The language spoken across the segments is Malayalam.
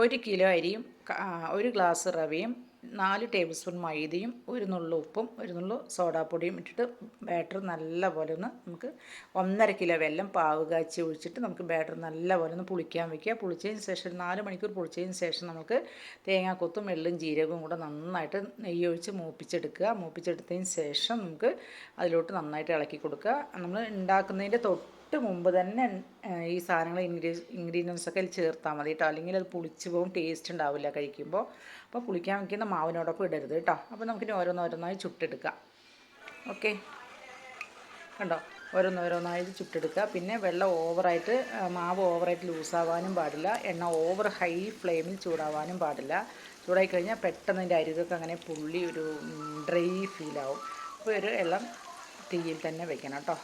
ഒരു കിലോ അരിയും ഒരു ഗ്ലാസ് റവയും നാല് ടേബിൾ സ്പൂൺ മൈദയും ഒരു നുള്ളു ഉപ്പും ഒരു നുള്ളു സോഡാപ്പൊടിയും ഇട്ടിട്ട് ബാറ്റർ നല്ലപോലെ ഒന്ന് നമുക്ക് ഒന്നര കിലോ വെല്ലം പാവ് കാച്ചി ഒഴിച്ചിട്ട് നമുക്ക് ബാറ്റർ നല്ലപോലെ ഒന്ന് പുളിക്കാൻ വെക്കുക. പുളിച്ചതിന് ശേഷം നാല് മണിക്കൂർ പുളിച്ചതിന് ശേഷം നമുക്ക് തേങ്ങാക്കൊത്തും എള്ളും ജീരകവും കൂടെ നന്നായിട്ട് നെയ്യ് ഒഴിച്ച് മൂപ്പിച്ചെടുക്കുക. മൂപ്പിച്ചെടുത്തതിന് ശേഷം നമുക്ക് അതിലോട്ട് നന്നായിട്ട് ഇളക്കി കൊടുക്കുക. നമ്മൾ ഉണ്ടാക്കുന്നതിന്റെ തൊട്ട് തൊട്ട് മുമ്പ് തന്നെ ഈ സാധനങ്ങൾ ഇൻഗ്രീ ഇൻഗ്രീഡിയൻസ് ഒക്കെ ചേർത്താൽ മതി കേട്ടോ അല്ലെങ്കിൽ അത് പുളിച്ച് പോകും ടേസ്റ്റ് ഉണ്ടാവില്ല കഴിക്കുമ്പോൾ അപ്പോൾ പുളിക്കാൻ വയ്ക്കുന്ന മാവിനോടൊപ്പം ഇടരുത് കേട്ടോ അപ്പോൾ നമുക്കിനി ഓരോന്നോരോന്നായി ചുട്ടെടുക്കാം. ഓക്കെ. കണ്ടോ? ഓരോന്നോരോന്നായി ചുട്ടെടുക്കുക. പിന്നെ വെള്ളം ഓവറായിട്ട് മാവ് ഓവറായിട്ട് ലൂസാവാനും പാടില്ല. എണ്ണ ഓവർ ഹൈ ഫ്ലെയിമിൽ ചൂടാവാനും പാടില്ല. ചൂടായി കഴിഞ്ഞാൽ പെട്ടെന്ന് അതിന്റെ അരികൊക്കെ അങ്ങനെ പുള്ളി ഒരു ഡ്രൈ ഫീലാവും. അപ്പോൾ ഒരു എല്ലാം തീയിൽ തന്നെ വെക്കണം കേട്ടോ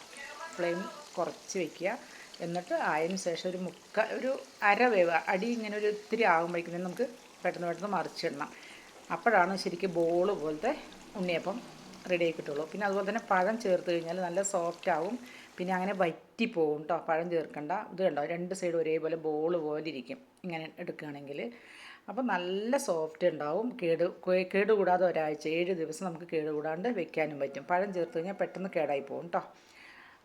ഫ്ലെയിം കുറച്ച് വെക്കുക. എന്നിട്ട് ആയതിനു ശേഷം ഒരു മുക്ക ഒരു അര വേവ് അടി ഇങ്ങനെ ഒരു ഇത്തിരി ആകുമ്പോഴേക്കും നമുക്ക് പെട്ടെന്ന് പെട്ടെന്ന് മറിച്ചിടണം. അപ്പോഴാണ് ശരിക്കും ബോൾ പോലത്തെ ഉണ്ണിയപ്പം റെഡി ആയി പിന്നെ അതുപോലെ തന്നെ പഴം ചേർത്ത് കഴിഞ്ഞാൽ നല്ല സോഫ്റ്റ് ആവും. പിന്നെ അങ്ങനെ വറ്റി പോകും കേട്ടോ പഴം ചേർക്കണ്ട. ഇത് കണ്ടോ? രണ്ട് സൈഡ് ഒരേപോലെ ബോൾ പോലെ ഇരിക്കും. ഇങ്ങനെ എടുക്കുകയാണെങ്കിൽ. അപ്പോൾ നല്ല സോഫ്റ്റ് ഉണ്ടാവും. കേട് കേടുകൂടാതെ ഒരാഴ്ച ഏഴ് ദിവസം നമുക്ക് കേടുകൂടാണ്ട് വെക്കാനും പറ്റും. പഴം ചേർത്ത് കഴിഞ്ഞാൽ പെട്ടെന്ന് കേടായി പോകും കേട്ടോ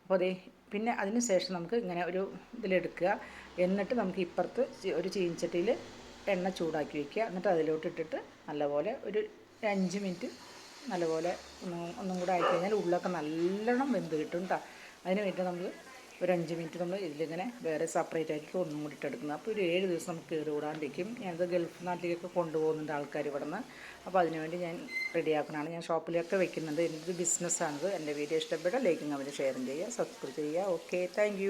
അപ്പോൾ അതേ പിന്നെ അതിന് ശേഷം നമുക്ക് ഇങ്ങനെ ഒരു ഇതിലെടുക്കുക. എന്നിട്ട് നമുക്ക് ഇപ്പുറത്ത് ഒരു ചീനച്ചട്ടിയിൽ എണ്ണ ചൂടാക്കി വയ്ക്കുക എന്നിട്ട് അതിലോട്ട് ഇട്ടിട്ട് നല്ലപോലെ ഒരു അഞ്ച് മിനിറ്റ് നല്ലപോലെ ഒന്നും ഒന്നും കൂടെ ആയിക്കഴിഞ്ഞാൽ ഉള്ളൊക്കെ നല്ലോണം വെന്ത് കിട്ടും കേട്ടോ അതിന് വേണ്ടി നമ്മൾ ഒരു അഞ്ച് മിനിറ്റ് നമ്മൾ ഇതിലിങ്ങനെ വേറെ സെപ്പറേറ്റ് ആയിരിക്കും ഒന്നും കൂടി ഇട്ടെടുക്കുന്നത്. അപ്പോൾ ഒരു ഏഴ് ദിവസം നമുക്ക് കേടുകൂടാണ്ടിരിക്കും. ഞാനത് ഗൾഫ് നാട്ടിലേക്കൊക്കെ കൊണ്ടുപോകുന്നുണ്ട് ആൾക്കാർ ഇവിടെ നിന്ന് അപ്പോൾ അതിനുവേണ്ടി ഞാൻ റെഡിയാക്കുന്നതാണ് ഞാൻ ഷോപ്പിലൊക്കെ വെക്കുന്നുണ്ട് എന്റെ ബിസിനസ്സാണിത് എന്റെ വീഡിയോ ഇഷ്ടപ്പെട്ട ലൈക്കും കമന്റ് ഷെയർ ചെയ്യുക സബ്സ്ക്രൈബ് ചെയ്യുക. Okay thank